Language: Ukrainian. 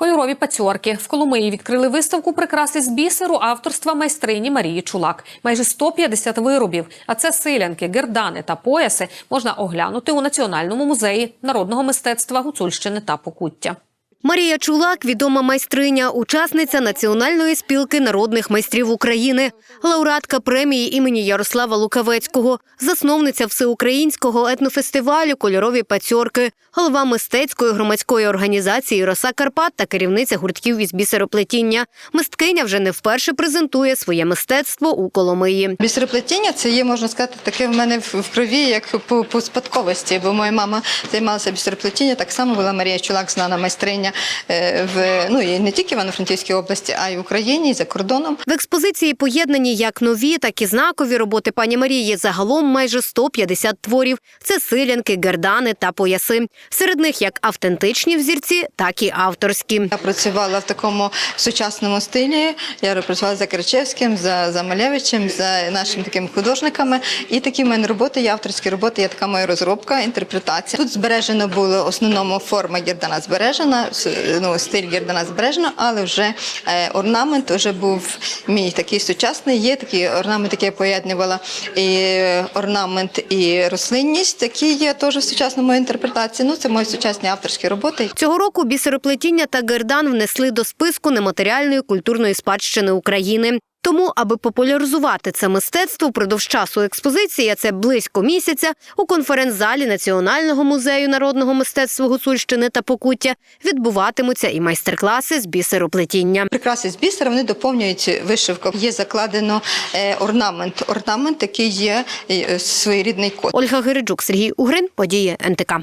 Кольорові пацьорки в Коломиї відкрили виставку прикраси з бісеру авторства майстрині Марії Чулак. Майже 150 виробів. А це силянки, гердани та пояси можна оглянути у Національному музеї народного мистецтва Гуцульщини та Покуття. Марія Чулак – відома майстриня, учасниця Національної спілки народних майстрів України, лауреатка премії імені Ярослава Лукавецького, засновниця всеукраїнського етнофестивалю «Кольорові пацьорки», голова мистецької громадської організації «Роса Карпат» та керівниця гуртків із бісероплетіння. Мисткиня вже не вперше презентує своє мистецтво у Коломиї. Бісероплетіння це є, можна сказати, таке в мене в крові, як по, по спадковості, бо моя мама займалася бісероплетінням, так само була Марія Чулак, знана майстриня е, в ну і не тільки в Івано-Франківській області, а й в Україні, і за кордоном. В експозиції поєднані як нові, так і знакові роботи пані Марії. Загалом майже 150 творів. Це силянки, гердани та пояси. Серед них як автентичні взірці, так і авторські. Я працювала в такому сучасному стилі. Я працювала за Кричевським, за, за Малевичем, за нашими такими художниками. І такі в мене роботи, є авторські роботи, є така моя розробка, інтерпретація. Тут збережено було основному форма гердана збережена, ну, стиль гердана Збережна, але вже е, орнамент вже був мій такий сучасний. Є такі орнамент, який я поєднувала і орнамент, і рослинність, такі є теж в сучасному інтерпретації. Ну, це мої сучасні авторські роботи. Цього року бісероплетіння та гердан внесли до списку нематеріальної культурної спадщини України. Тому, аби популяризувати це мистецтво впродовж часу експозиції, а це близько місяця, у конференц-залі Національного музею народного мистецтва Гуцульщини та Покуття відбуватимуться і майстер-класи з бісероплетіння. Прикраси з бісера вони доповнюють вишивку. Є закладено е, орнамент. Орнамент, який є е, своєрідний код. Ольга Гириджук, Сергій Угрин, події НТК.